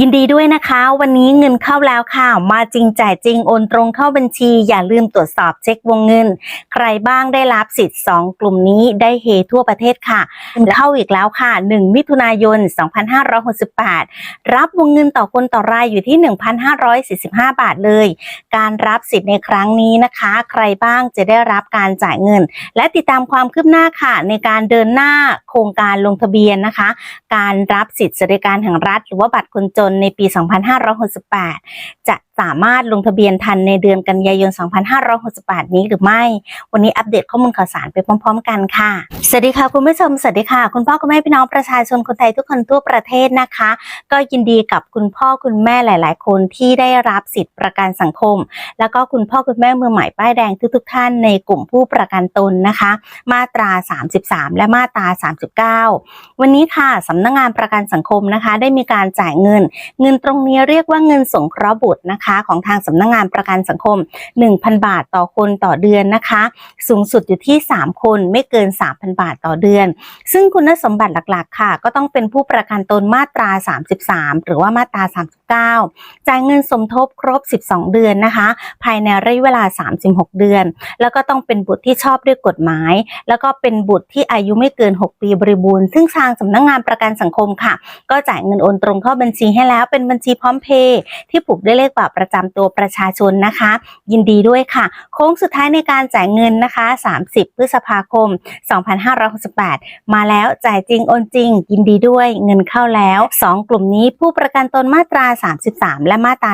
ยินดีด้วยนะคะ วันนี้เงินเข้าแล้วค่ะ มาจริงจ่ายจริงโอนตรงเข้าบัญชี อย่าลืมตรวจสอบเช็ควงเงิน ใครบ้างได้รับสิทธิ์ 2 กลุ่มนี้ได้เฮทั่วประเทศค่ะเข้าอีกแล้วค่ะ 1 มิถุนายน 2568 รับวงเงินต่อคนต่อรายอยู่ที่ 1,545 บาทเลย การรับสิทธิ์ในครั้งนี้นะคะ ใครบ้างจะได้รับการจ่ายเงิน และติดตามความคืบหน้าค่ะ ในการเดินหน้าโครงการลงทะเบียนนะคะ การรับสิทธิสวัสดิการแห่งรัฐ หรือว่าบัตรคนจนในปี 2568 จะสามารถลงทะเบียนทันในเดือนกันยายน 2568 นี้หรือไม่ วันนี้อัปเดตข้อมูลข่าวสารไปพร้อม ๆ กันค่ะ สวัสดีค่ะคุณผู้ชม สวัสดีค่ะ คุณพ่อคุณแม่พี่น้องประชาชนคนไทยทุกคนทั่วประเทศนะคะ ก็ยินดีกับคุณพ่อคุณแม่หลาย ๆ คนที่ได้รับสิทธิประกันสังคม แล้วก็คุณพ่อคุณแม่มือใหม่ป้ายแดงทุก ๆ ท่านในกลุ่มผู้ประกันตนนะคะ มาตรา 33 และมาตรา 39 วันนี้ค่ะสำนักงานประกันสังคมนะคะ ได้มีการจ่ายเงินเงินตรงนี้เรียกว่าเงินสงเคราะห์บุตรนะคะ ของทางสำนักงานประกันสังคม 1,000 บาทต่อคนต่อเดือนนะคะ สูงสุดอยู่ที่ 3 คนไม่เกิน 3,000 บาทต่อเดือน ซึ่งคุณสมบัติหลักๆ ค่ะ ก็ต้องเป็นผู้ประกันตนมาตรา 33 หรือว่ามาตรา 39จ่ายเงินสมทบครบ 12 เดือนนะคะ ภายในระยะเวลา 36 เดือน แล้วก็ต้องเป็นบุตรที่ชอบด้วยกฎหมาย แล้วก็เป็นบุตรที่อายุไม่เกิน 6 ปีบริบูรณ์ ซึ่งทางสำนักงานประกันสังคมค่ะ ก็จ่ายเงินโอนตรงเข้าบัญชีให้แล้วเป็นบัญชีพร้อมเพย์ที่ผูกด้วยเลขบัตรประจำตัวประชาชนนะคะ ยินดีด้วยค่ะ โค้งสุดท้ายในการจ่ายเงินนะคะ 30 พฤษภาคม 2568 มาแล้วจ่ายจริงโอนจริง ยินดีด้วยเงินเข้าแล้ว 2 กลุ่มนี้ผู้ประกันตนมาตรา33 และมาตรา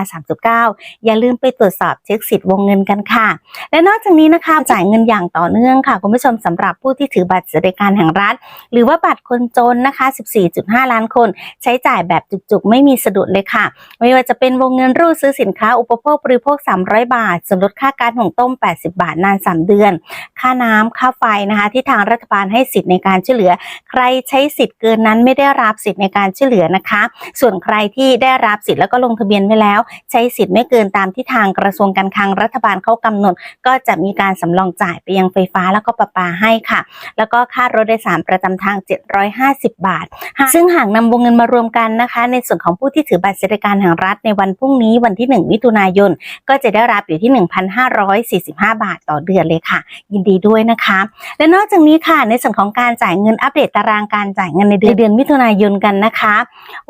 39 อย่าลืมไปตรวจสอบเช็คสิทธิ์วงเงินกันค่ะ และนอกจากนี้นะคะจ่ายเงินอย่างต่อเนื่องค่ะ คุณผู้ชมสำหรับผู้ที่ถือบัตรสวัสดิการแห่งรัฐ หรือว่าบัตรคนจนนะคะ 14.5 ล้านคน ใช้จ่ายแบบจุกๆ ไม่มีสะดุดเลยค่ะ ไม่ว่าจะเป็นวงเงินรูดซื้อสินค้าอุปโภคบริโภค 300 บาทส่วนลดค่าการหุงต้ม 80 บาทนาน 3 เดือน ค่าน้ำค่าไฟนะคะ ที่ทางรัฐบาลให้สิทธิ์ในการช่วยเหลือ ใครใช้สิทธิ์เกินนั้นไม่ได้รับสิทธิ์ในการช่วยเหลือนะคะ ส่วนใครที่ได้รับสิทธิ์แล้วก็ลงทะเบียนไว้แล้ว ใช้สิทธิ์ไม่เกินตามที่ทางกระทรวงการคลังรัฐบาลเขากำหนด ก็จะมีการสำรองจ่ายไปยังไฟฟ้าแล้วก็ประปาให้ค่ะ แล้วก็ค่ารถโดยสารประจำทาง 750 บาท ซึ่งหากนำวงเงินมารวมกันนะคะ ในส่วนของผู้ที่ถือบัตรสวัสดิการแห่งรัฐในวันพรุ่งนี้วันที่ 1 มิถุนายน ก็จะได้รับอยู่ที่ 1,545 บาทต่อเดือนเลยค่ะ ยินดีด้วยนะคะ และนอกจากนี้ค่ะในส่วนของการจ่ายเงินอัปเดตตารางการจ่ายเงินในเดือนเดือนมิถุนายนกันนะคะ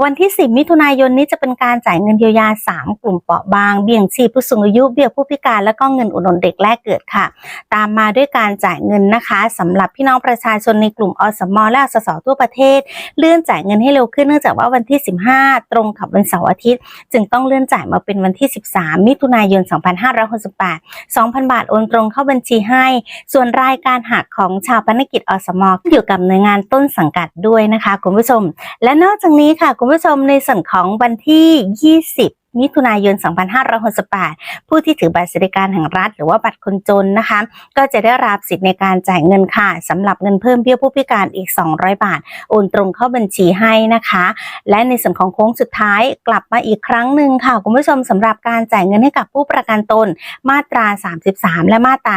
วันที่ 10 มิถุนายนนี้จะเป็นการจ่ายเงินเยียวยา 3 กลุ่มเปราะบาง เบี้ยงชีพผู้สูงอายุ เบี้ยผู้พิการ และก็เงินอุดหนุนเด็กแรกเกิดค่ะ ตามมาด้วยการจ่ายเงินนะคะสำหรับพี่น้องประชาชนในกลุ่มอสมและอสสทั่วประเทศ เลื่อนจ่ายเงินให้เร็วขึ้นเนื่องจากว่าวันที่ 15 ตรงกับวันเสาร์อาทิตย์ จึงต้องเลื่อนจ่ายมาเป็นวันที่ 13 มิถุนายน 2568 2,000 บาทโอนตรงเข้าบัญชีให้ ส่วนรายการหักของชาวพนักกิจอสมอยู่กับหน่วยงานต้นสังกัดด้วยนะคะคุณผู้ชม และนอกจากนี้ค่ะคุณผู้ชมในส่วนของวันที่่20 มิถุนายน 2568 ผู้ที่ถือบัตรสวัสดิการแห่งรัฐ หรือว่าบัตรคนจนนะคะ ก็จะได้รับสิทธิ์ในการจ่ายเงินค่ะสำหรับเงินเพิ่มเบี้ยผู้พิการอีก 200 บาท โอนตรงเข้าบัญชีให้นะคะ และในส่วนของโค้งสุดท้ายกลับมาอีกครั้งหนึ่งค่ะ คุณผู้ชมสำหรับการจ่ายเงินให้กับผู้ประกันตน มาตรา 33 และมาตรา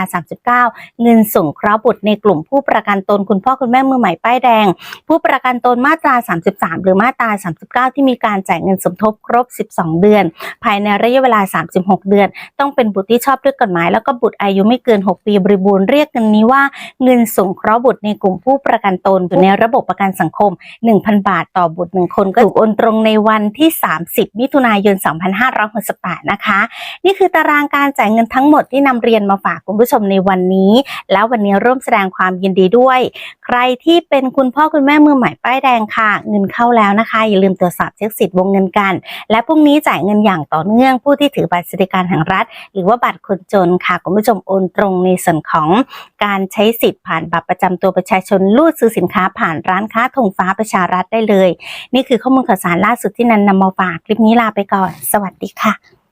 39 เงินส่งเคราะห์บุตรในกลุ่มผู้ประกันตน คุณพ่อคุณแม่มือใหม่ป้ายแดง ผู้ประกันตนมาตรา 33 หรือมาตรา 39 ที่มีการจ่ายเงินสมทบครบ 12 เดือนภายในระยะเวลา 36 เดือน ต้องเป็นบุตรที่ชอบด้วยกฎหมาย แล้วก็บุตรอายุไม่เกิน 6 ปีบริบูรณ์เรียกเงินนี้ว่าเงินสงเคราะห์บุตรในกลุ่มผู้ประกันตนอยู่ในระบบประกันสังคม 1,000 บาทต่อบุตร1คนก็ถูกโอนตรงในวันที่ 30 มิถุนายน 2568 นะคะ นี่คือตารางการจ่ายเงินทั้งหมดที่นำเรียนมาฝากคุณผู้ชมในวันนี้ แล้ววันนี้ร่วมแสดงความยินดีด้วย ใครที่เป็นคุณพ่อคุณแม่มือใหม่ป้ายแดงค่ะ เงินเข้าแล้วนะคะ อย่าลืมตรวจสอบเช็คสิทธิ์วงเงินกัน และพรุ่งนี้จ่ายเงินอย่างต่อเนื่องผู้ที่ถือบัตรสวัสดิการแห่งรัฐ หรือว่าบัตรคนจนค่ะคุณผู้ชมโอนตรงในส่วนของการใช้สิทธิ์ผ่านบัตรประจำตัวประชาชนรูดซื้อสินค้าผ่านร้านค้าธงฟ้าประชารัฐได้เลย นี่คือข้อมูลข่าวสารล่าสุดที่นันนำมาฝากคลิปนี้ลาไปก่อน สวัสดีค่ะ